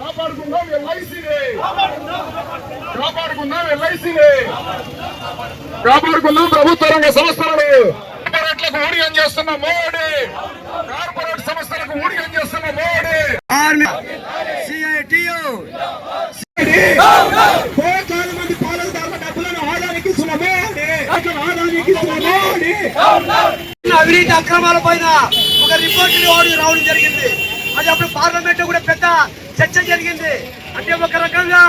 కాపాడుకుందాం ఎల్ఐసిని కాపాడుకుందాం ఎల్ఐసిని కాపాడుకుందాం ప్రభుత్వ రంగ సంస్థలను. కార్పొరేట్లకు ఊడిగం చేస్తున్న మోడీ. కార్పొరేట్ సంస్థలకు ఊడిగం చేస్తున్న మోడీ. కోట్లాది మంది పాలనదారుల డబ్బులను ఆదానికి ఇస్తున్న మోడీ. అట్లా ఆదానికి ఇస్తున్న మోడీ. అవినీతి అక్రమాల పైన ఒక రిపోర్ట్ రావడం జరిగింది. అది అప్పుడు పార్లమెంట్లో కూడా పెద్ద చర్చ జరిగింది. అంటే ఒక రకంగా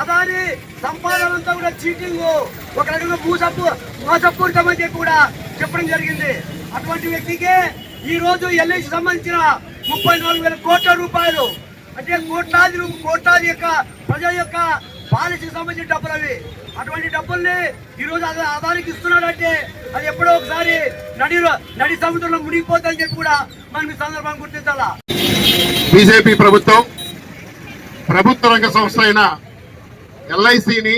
అదాని సంపాదన అంతా కూడా చీటింగ్ ఒక రకంగా భూసప్పు మోసపూరితమని చెప్పి కూడా చెప్పడం జరిగింది. అటువంటి వ్యక్తికి ఈ రోజు ఎల్ఐసి సంబంధించిన ముప్పై నాలుగు వేల కోట్ల రూపాయలు అంటే కోట్లాది కోట్లాది యొక్క ప్రజల యొక్క పాలసీకి సంబంధించిన డబ్బులు అవి. అటువంటి డబ్బుల్ని ఈ రోజు అదా- ఇస్తున్నాడంటే అది ఎప్పుడో ఒకసారి నడి నడి సముద్రంలో మునిగిపోతుందని చెప్పి కూడా మనం ఈ సందర్భంగా గుర్తించాలా? బీజేపీ ప్రభుత్వం ప్రభుత్వ రంగ సంస్థ అయిన ఎల్ఐసిని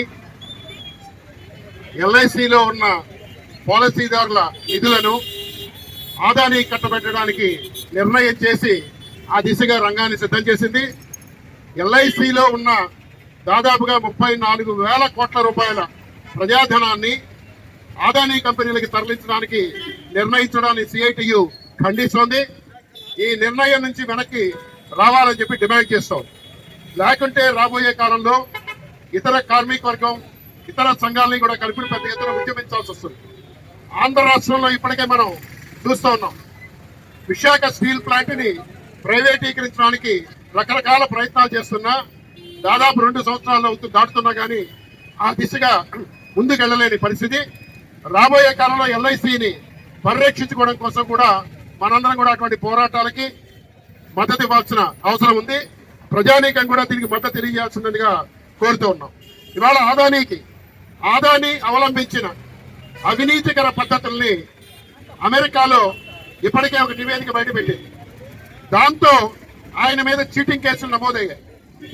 ఎల్ఐసిలో ఉన్న పాలసీదారుల నిధులను ఆదాని కట్టబెట్టడానికి నిర్ణయం చేసి ఆ దిశగా రంగాన్ని సిద్ధం చేసింది. ఎల్ఐసిలో ఉన్న దాదాపుగా ముప్పై నాలుగు వేల కోట్ల రూపాయల ప్రజాధనాన్ని ఆదాని కంపెనీలకి తరలించడానికి నిర్ణయించడాన్ని సిఐటియు ఖండిస్తోంది. ఈ నిర్ణయం నుంచి వెనక్కి రావాలని చెప్పి డిమాండ్ చేస్తాం. లేకుంటే రాబోయే కాలంలో ఇతర కార్మిక వర్గం ఇతర సంఘాలని కూడా కలిపి పెద్ద ఎత్తున ఉద్యమించాల్సి వస్తుంది. ఆంధ్ర రాష్ట్రంలో ఇప్పటికే మనం చూస్తూ ఉన్నాం. విశాఖ స్టీల్ ప్లాంట్ని ప్రైవేటీకరించడానికి రకరకాల ప్రయత్నాలు చేస్తున్నా దాదాపు రెండు సంవత్సరాలు అవుతూ దాటుతున్నా కానీ ఆ దిశగా ముందుకెళ్ళలేని పరిస్థితి. రాబోయే కాలంలో ఎల్ఐసిని పరిరక్షించుకోవడం కోసం కూడా మనందరం కూడా అటువంటి పోరాటాలకి మద్దతు ఇవ్వాల్సిన అవసరం ఉంది. ప్రజానీకం కూడా దీనికి మద్దతు తెలియజేయాల్సిందిగా కోరుతూ ఉన్నాం. ఇవాళ ఆదానీకి ఆదాని అవలంబించిన అవినీతికర పద్ధతుల్ని అమెరికాలో ఇప్పటికే ఒక నివేదిక బయటపెట్టింది. దాంతో ఆయన మీద చీటింగ్ కేసులు నమోదయ్యాయి.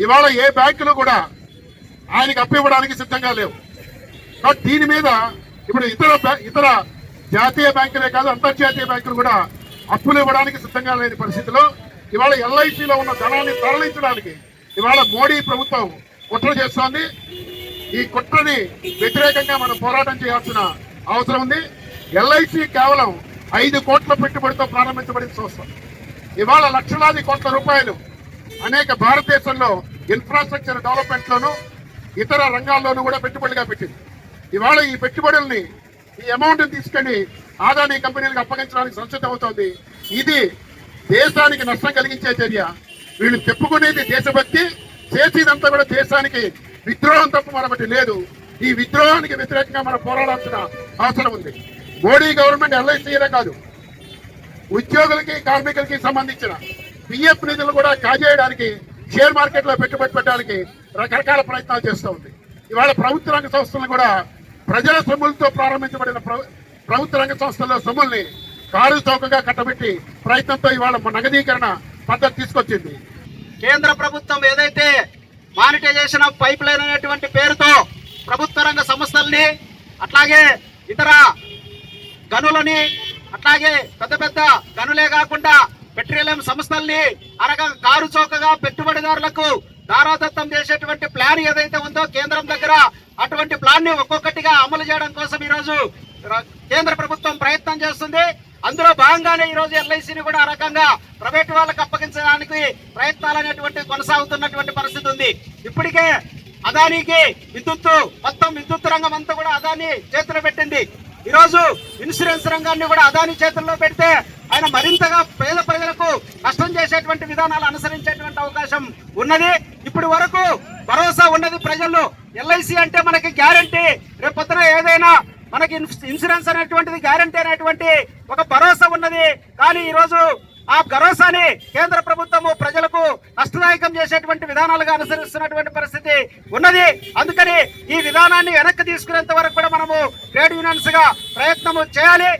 ఇవాళ ఏ బ్యాంకులు కూడా ఆయనకి అప్పు ఇవ్వడానికి సిద్ధంగా లేవు. కాబట్టి దీని మీద ఇప్పుడు ఇతర ఇతర జాతీయ బ్యాంకులే కాదు అంతర్జాతీయ బ్యాంకులు కూడా అప్పులు ఇవ్వడానికి సిద్ధంగా లేని పరిస్థితిలో ఇవాళ ఎల్ఐసిలో ఉన్న ధనాన్ని తరలించడానికి ఇవాళ మోడీ ప్రభుత్వం కుట్ర చేస్తోంది. ఈ కుట్రని వ్యతిరేకంగా మనం పోరాటం చేయాల్సిన అవసరం ఉంది. ఎల్ఐసి కేవలం ఐదు కోట్ల పెట్టుబడితో ప్రారంభించబడిన సంస్థ. ఇవాళ లక్షలాది కోట్ల రూపాయలు అనేక భారతదేశంలో ఇన్ఫ్రాస్ట్రక్చర్ డెవలప్మెంట్లోను ఇతర రంగాల్లోనూ కూడా పెట్టుబడిగా పెట్టింది. ఇవాళ ఈ పెట్టుబడుల్ని ఈ అమౌంట్ని తీసుకొని ఆదాని కంపెనీలకు అప్పగించడానికి సంసిద్ధ అవుతోంది. ఇది దేశానికి నష్టం కలిగించే చర్య. వీళ్ళు చెప్పుకునేది దేశభక్తి చేసేదంతా కూడా దేశానికి విద్రోహం తప్ప మరొకటి లేదు. ఈ విద్రోహానికి వ్యతిరేకంగా మనం పోరాడాల్సిన అవసరం ఉంది. మోడీ గవర్నమెంట్ ఎల్ఐసీలే కాదు ఉద్యోగులకి కార్మికులకి సంబంధించిన పిఎఫ్ నిధులు కూడా కాజేయడానికి షేర్ మార్కెట్లో పెట్టుబడి పెట్టడానికి రకరకాల ప్రయత్నాలు చేస్తూ ఉంది. ఇవాళ ప్రభుత్వ రంగ సంస్థలను కూడా ప్రజల సొమ్ములతో ప్రారంభించబడిన ప్రభుత్వ రంగ సంస్థల్లో సొమ్ముల్ని కారు చౌకగా కట్టబెట్టి ప్రయత్నంతో ఇవాళ నగదీకరణ పద్ధతి తీసుకొచ్చింది. కేంద్ర ప్రభుత్వం ఏదైతే మానిటైజేషన్ ఆఫ్ పైప్ లైన్ అనేటువంటి పేరుతో ప్రభుత్వ రంగ సంస్థల్ని అట్లాగే ఇతర గనులని అట్లాగే పెద్ద పెద్ద గనులే కాకుండా పెట్రోలియం సంస్థల్ని అనగా కారు చౌకగా పెట్టుబడిదారులకు దారాదత్తం చేసేటువంటి ప్లాన్ ఏదైతే ఉందో కేంద్రం దగ్గర అటువంటి ప్లాన్ని ఒక్కొక్కటిగా అమలు చేయడం కోసం ఈరోజు కేంద్ర ప్రభుత్వం ప్రయత్నం చేస్తుంది. అందులో భాగంగానే ఈ రోజు ఎల్ఐసిని కూడా ఆ రకంగా ప్రైవేట్ వాళ్ళకి అప్పగించడానికి ప్రయత్నాలు అనేటువంటి కొనసాగుతున్నటువంటి పరిస్థితి ఉంది. ఇప్పటికే అదానికి విద్యుత్ మొత్తం విద్యుత్ రంగం అంతా కూడా అదాని చేతిలో పెట్టింది. ఈరోజు ఇన్సూరెన్స్ రంగాన్ని కూడా అదాని చేతుల్లో పెడితే ఆయన మరింతగా పేద నష్టం చేసేటువంటి విధానాలు అనుసరించేటువంటి అవకాశం ఉన్నది. ఇప్పటి వరకు భరోసా ఉన్నది ప్రజల్లో. ఎల్ఐసి అంటే మనకి గ్యారంటీ. రేపు పొద్దున ఏదైనా మనకి ఇన్సూరెన్స్ అనేటువంటిది గ్యారంటీ అనేటువంటి ఒక భరోసా ఉన్నది. కానీ ఈ రోజు ఆ భరోసాని కేంద్ర ప్రభుత్వము ప్రజలకు నష్టదాయకం చేసేటువంటి విధానాలుగా అనుసరిస్తున్నటువంటి పరిస్థితి ఉన్నది. అందుకని ఈ విధానాన్ని వెనక్కి తీసుకునేంత వరకు కూడా మనము ట్రేడ్ యూనియన్స్గా ప్రయత్నము చేయాలి.